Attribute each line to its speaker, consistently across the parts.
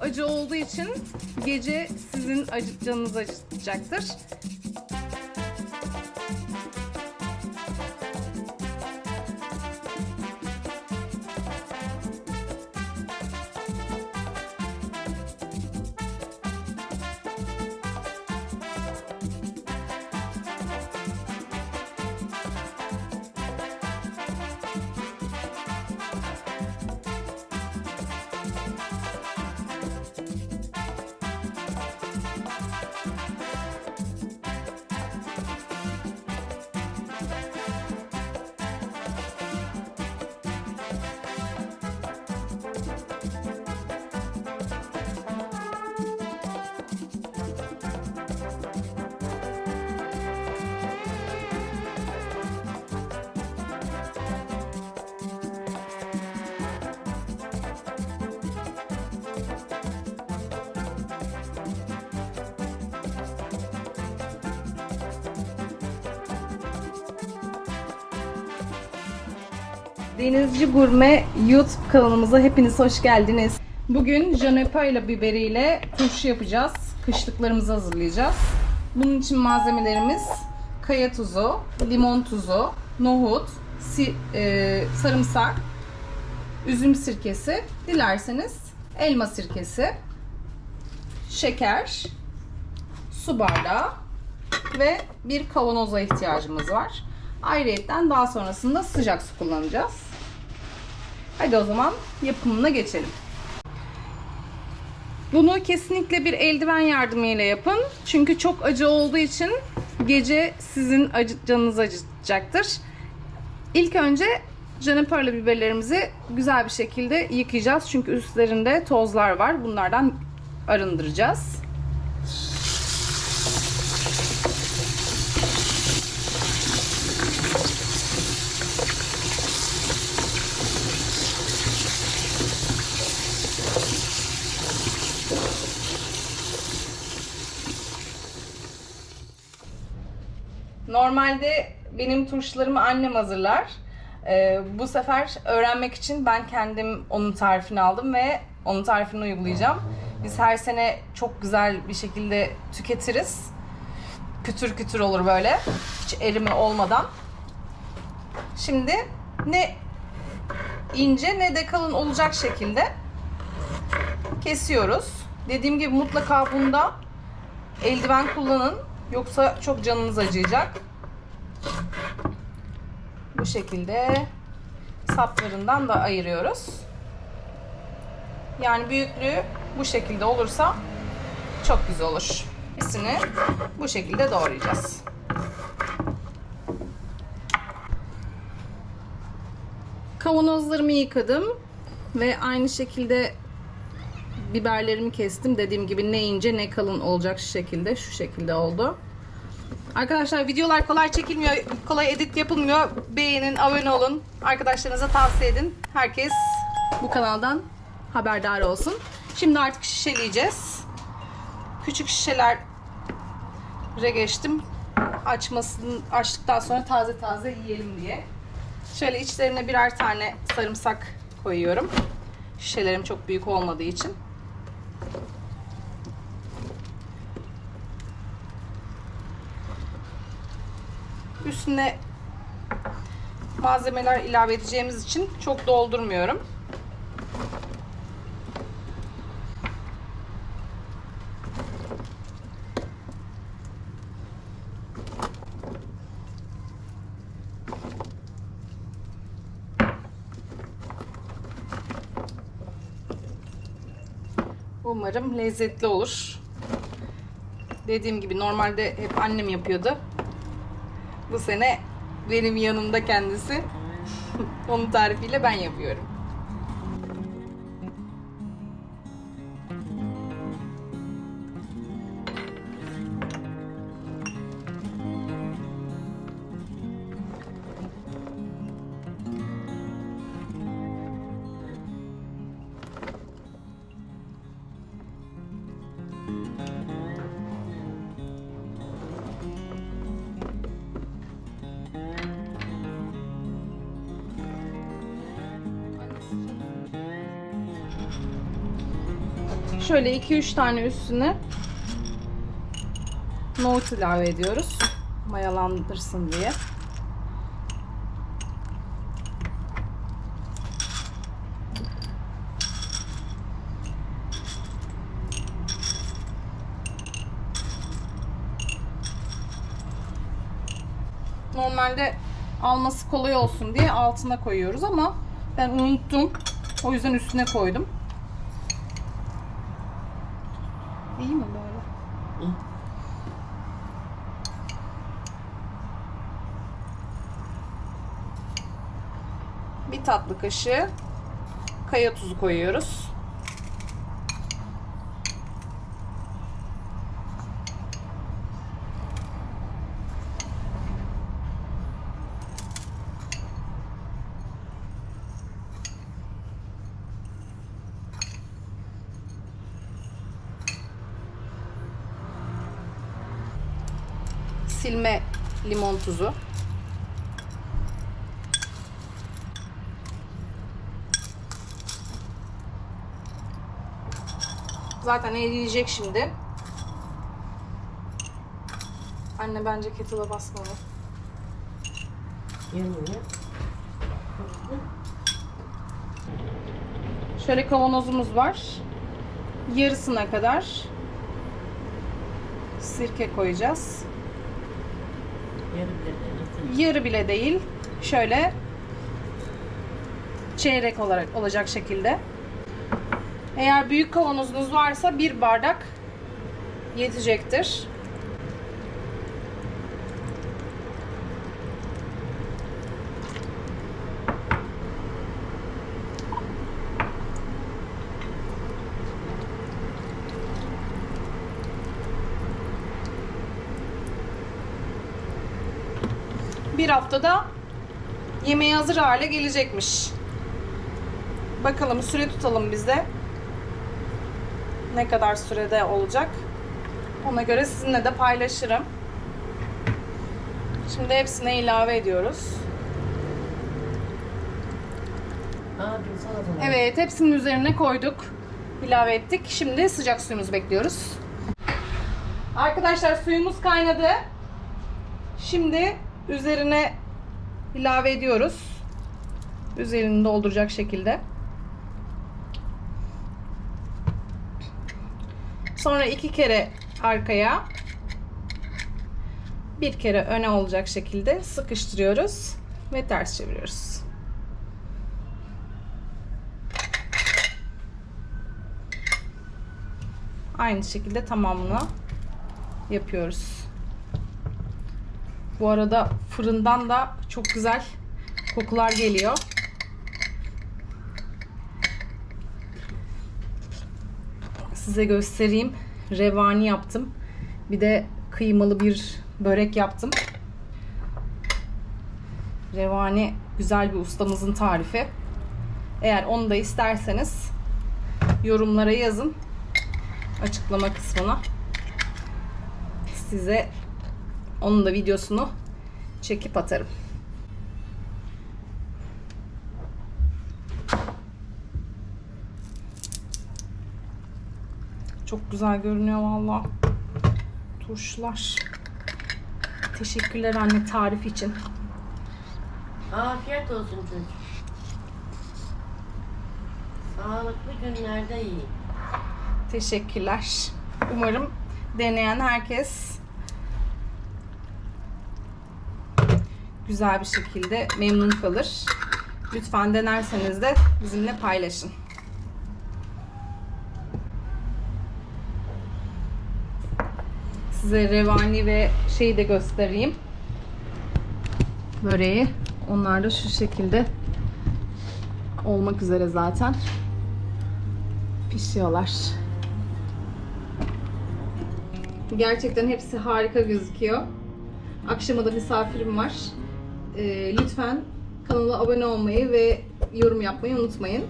Speaker 1: Acı olduğu için gece sizin acı, canınızı acıtacaktır. Denizci Gurme YouTube kanalımıza hepiniz hoş geldiniz. Bugün Janepaila biberiyle turşu yapacağız. Kışlıklarımızı hazırlayacağız. Bunun için malzemelerimiz kaya tuzu, limon tuzu, nohut, si- e, sarımsak, üzüm sirkesi, dilerseniz elma sirkesi, şeker, su bardağı ve bir kavanoza ihtiyacımız var. Ayrıyetten daha sonrasında sıcak su kullanacağız. Hadi o zaman yapımına geçelim. Bunu kesinlikle bir eldiven yardımıyla yapın. Çünkü çok acı olduğu için gece sizin acı, canınızı acıtacaktır. İlk önce jalapeño biberlerimizi güzel bir şekilde yıkayacağız. Çünkü üstlerinde tozlar var. Bunlardan arındıracağız. Normalde benim turşularımı annem hazırlar. Ee, bu sefer öğrenmek için ben kendim onun tarifini aldım ve onun tarifini uygulayacağım. Biz her sene çok güzel bir şekilde tüketiriz. Kütür kütür olur böyle. Hiç erime olmadan. Şimdi ne ince ne de kalın olacak şekilde kesiyoruz. Dediğim gibi mutlaka bunda eldiven kullanın. Yoksa çok canınız acıyacak. Bu şekilde saplarından da ayırıyoruz. Yani büyüklüğü bu şekilde olursa çok güzel olur. Hepsini bu şekilde doğrayacağız. Kavanozlarımı yıkadım ve aynı şekilde biberlerimi kestim. Dediğim gibi ne ince ne kalın olacak şekilde şu şekilde oldu. Arkadaşlar videolar kolay çekilmiyor, kolay edit yapılmıyor. Beğenin, abone olun. Arkadaşlarınıza tavsiye edin. Herkes bu kanaldan haberdar olsun. Şimdi artık şişeleyeceğiz. Küçük şişelere geçtim. Açmasını açtıktan sonra taze taze yiyelim diye. Şöyle içlerine birer tane sarımsak koyuyorum. Şişelerim çok büyük olmadığı için. Üstüne malzemeler ilave edeceğimiz için çok doldurmuyorum. Umarım lezzetli olur. Dediğim gibi normalde hep annem yapıyordu. Bu sene benim yanımda kendisi. Onun tarifiyle ben yapıyorum. Şöyle 2-3 tane üstüne nohut ilave ediyoruz. Mayalandırsın diye. Normalde alması kolay olsun diye altına koyuyoruz ama ben unuttum. O yüzden üstüne koydum. İyi mi böyle?
Speaker 2: İyi.
Speaker 1: Bir tatlı kaşığı kaya tuzu koyuyoruz. Silme limon tuzu. Zaten eriyecek şimdi. Anne bence kettle'a basmalı.
Speaker 2: Yanıyor.
Speaker 1: Şöyle kavanozumuz var. Yarısına kadar sirke koyacağız.
Speaker 2: Yarı bile
Speaker 1: değil. Şöyle çeyrek olarak olacak şekilde. Eğer büyük kavanozunuz varsa bir bardak yetecektir. Bir haftada yemeğe hazır hale gelecekmiş. Bakalım süre tutalım bize. Ne kadar sürede olacak? Ona göre sizinle de paylaşırım. Şimdi hepsine ilave ediyoruz. Evet, hepsinin üzerine koyduk. ilave ettik. Şimdi sıcak suyumuzu bekliyoruz. Arkadaşlar suyumuz kaynadı. Şimdi üzerine ilave ediyoruz. Üzerini dolduracak şekilde. Sonra iki kere arkaya bir kere öne olacak şekilde sıkıştırıyoruz ve ters çeviriyoruz. Aynı şekilde tamamını yapıyoruz. Bu arada fırından da çok güzel kokular geliyor. Size göstereyim. Revani yaptım. Bir de kıymalı bir börek yaptım. Revani güzel bir ustamızın tarifi. Eğer onu da isterseniz yorumlara yazın açıklama kısmına size onun da videosunu çekip atarım. Çok güzel görünüyor valla. Turşular. Teşekkürler anne tarif için.
Speaker 2: Afiyet olsun çocuk. Sağlıklı günlerde iyi.
Speaker 1: Teşekkürler. Umarım deneyen herkes güzel bir şekilde memnun kalır. Lütfen denerseniz de bizimle paylaşın. Size revani ve şeyi de göstereyim. Böreği. Onlar da şu şekilde olmak üzere zaten pişiyorlar. Gerçekten hepsi harika gözüküyor. Akşama da misafirim var. Ee, lütfen kanala abone olmayı ve yorum yapmayı unutmayın.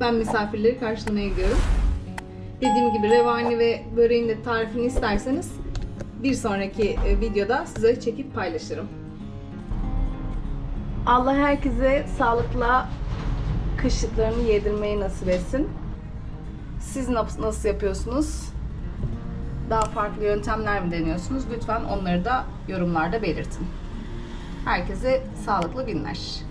Speaker 1: Ben misafirleri karşılamaya gidiyorum. Dediğim gibi revani ve böreğin de tarifini isterseniz bir sonraki e, videoda size çekip paylaşırım. Allah herkese sağlıkla kışlıklarını yedirmeyi nasip etsin. Siz nasıl yapıyorsunuz? Daha farklı yöntemler mi deniyorsunuz? Lütfen onları da yorumlarda belirtin. Herkese sağlıklı günler.